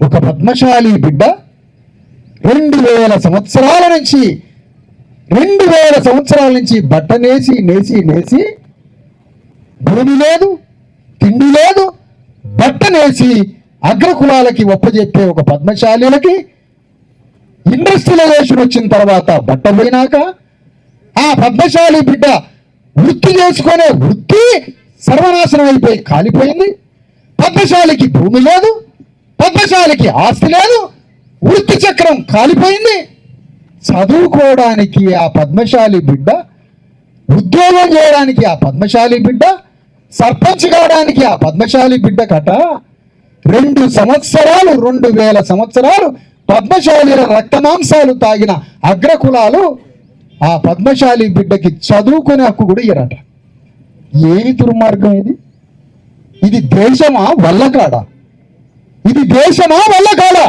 ఒక పద్మశాలి బిడ్డ రెండు వేల సంవత్సరాల నుంచి రెండు వేల సంవత్సరాల నుంచి బట్ట నేసి నేసి నేసి భూమి లేదు తిండి లేదు బట్ట నేసి అగ్రకులాలకి ఒప్పజెప్పే ఒక పద్మశాలీలకి ఇండస్ట్రియలైజేషన్ వచ్చిన తర్వాత బట్ట పోయినాక ఆ పద్మశాలి బిడ్డ వృత్తి చేసుకునే వృత్తి సర్వనాశనం అయిపోయి కాలిపోయింది. పద్మశాలికి భూమి లేదు పద్మశాలికి ఆస్తి లేదు వృత్తి చక్రం కాలిపోయింది. చదువుకోవడానికి ఆ పద్మశాలి బిడ్డ ఉద్యోగం చేయడానికి ఆ పద్మశాలి బిడ్డ సర్పంచ్ కావడానికి ఆ పద్మశాలి బిడ్డ కట రెండు సంవత్సరాలు రెండు వేల సంవత్సరాలు పద్మశాలిల రక్తమాంసాలు తాగిన అగ్రకులాలు ఆ పద్మశాలి బిడ్డకి చదువుకునే హక్కు కూడా ఇయ్యరట. ఏమి దుర్మార్గం ఇది? ఇది దేశమా? వల్లకాడా ఇది దేశమా వల్ల కాదా?